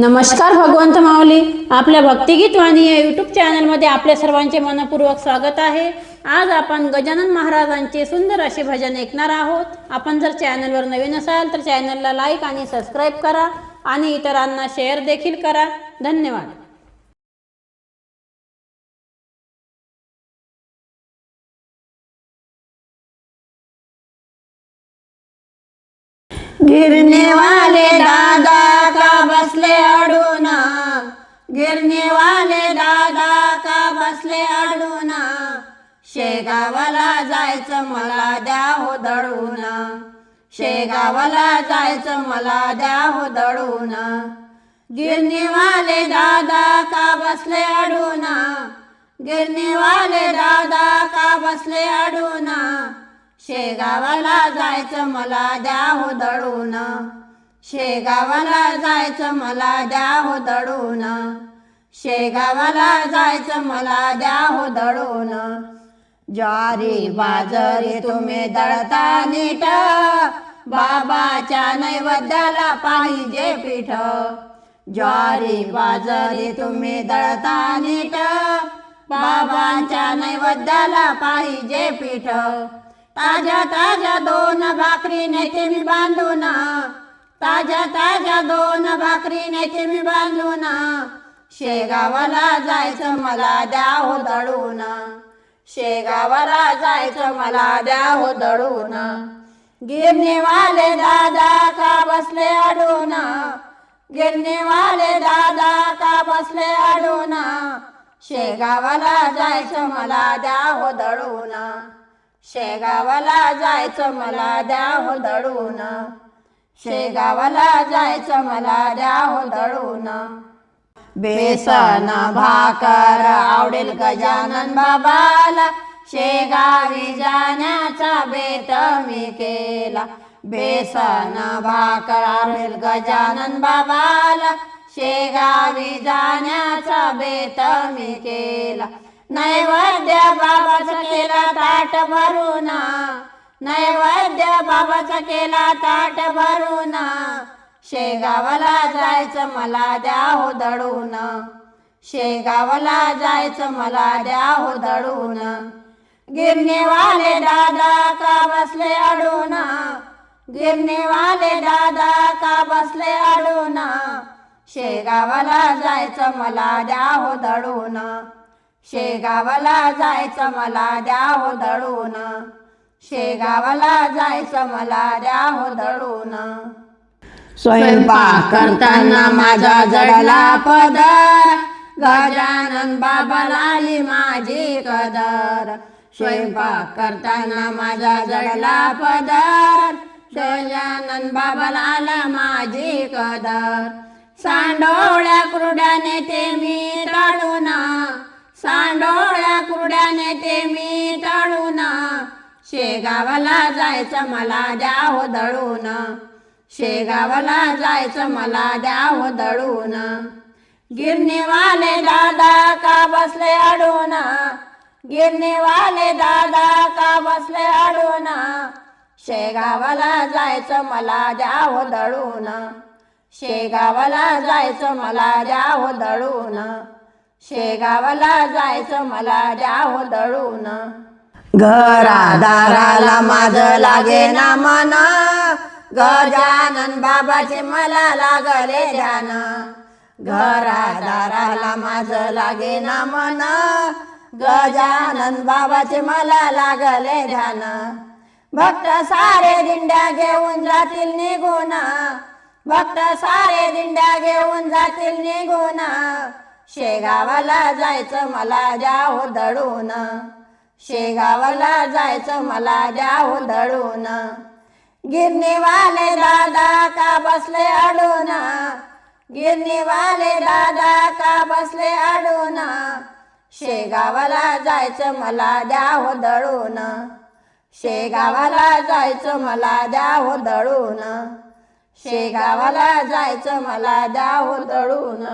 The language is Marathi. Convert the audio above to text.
नमस्कार भगवंत माऊली. आपल्या भक्तिगीत वाणी या यूट्यूब चॅनलमध्ये आपल्या सर्वांचे मनपूर्वक स्वागत आहे. आज आपण गजानन महाराजांचे सुंदर असे भजन ऐकणार आहोत. आपण जर चॅनलवर नवीन असाल तर चॅनलला लाईक आणि सबस्क्राईब करा आणि इतरांना शेअर देखील करा. धन्यवाद. गिरने अडून. गिरणीवाले दादा का बसले अडून? शेगावाला जायचं मला द्या हो दळून शेगावाला जायचं मला द्या हो दळून गिरणीवाले दादा का बसले अडून? गिरणीवाले दादा का बसले अडून? शेगावाला जायचं मला द्या हो दळून शेगावाला जायचं मला द्या हो दडून. शेगावाला जायचं मला द्या हो दडून. ज्वारी बाजरी तुम्ही दळता नीट. बाबाच्या नैवेद्याला पाहिजे पीठ. ज्वारी बाजरी तुम्ही दळता नीट. बाबांच्या नैवेद्याला पाहिजे पीठ. ताज्या ताज्या दोन भाकरी नेते मी बांधून. ताज्या ताज्या दोन भाकरी नेते मी बांधून. शेगावाला जायचं मला द्या हो दळून शेगावाला जायचं मला द्या हो दळून गिरणीवाले दादा का बसले अडून? गिरणीवाले दादा का बसले अडून? शेगावाला जायचं मला द्या हो दळून शेगावाला जायचं मला द्या हो दळून शेगावाला जायचं मला द्या हो दळून. बेसन भाकर आवडेल गजानन बाबाला. शेगावी जाण्याचा बेत मी केला. बेसन भाकर आवडेल गजानन बाबाला. शेगावी जाण्याचा बेत मी केला. नैवेद्य बाबाचा केला ताट भरून. नैवेद्य बाबाचा केला ताट भरून. शेगावाला जायचं मला द्या हो दडून. शेगावाला जायचं मला द्या हो दडून. गिरणीवाले दादा का बसले अडून? गिरणीवाले दादा का बसले अडून? शेगावाला जायचं मला द्या हो दडून. शेगावाला जायचं मला द्या हो दडून. शेगावाला जायचं मला द्या हो दळून स्वयंपाक करताना माझा जडला पदर गजानन बाबाला आली माझी कदर. स्वयंपाक करताना माझा जडला पदर गजानन बाबाला आला माझी कदर. सांडोळ्या कुरड्याने ते मी टाळून सांडोळ्या कुरड्याने ते मी शेगावाला जायचं मला द्या हो दळून. शेगावाला जायचं मला द्या हो दळून. गिरणीवाले दादा का बसले अडून? गिरणीवाले दादा का बसले अडून? शेगावाला जायचं मला द्या हो दळून. शेगावाला जायचं मला द्या हो दळून. शेगावाला जायचं मला द्या हो दळून. घरा दाराला माझं लागे ना मन. गजानन बाबाचे मला लागले ध्यान. घरा दाराला माझं लागे ना मन. गजानन बाबाचे मला लागले ध्यान. भक्त सारे दिंड्या घेऊन जातील निघून. भक्त सारे दिंड्या घेऊन जातील निघून. शेगावाला जायचं मला हो दळून शेगावाला जायचं मला द्या हो दळून गिरणीवाले दादा का बसले अडून? गिरणीवाले दादा का बसले अडून? शेगावाला जायचं मला द्या हो दळून शेगावाला जायचं मला द्या हो दळून शेगावाला जायचं मला द्या हो दळून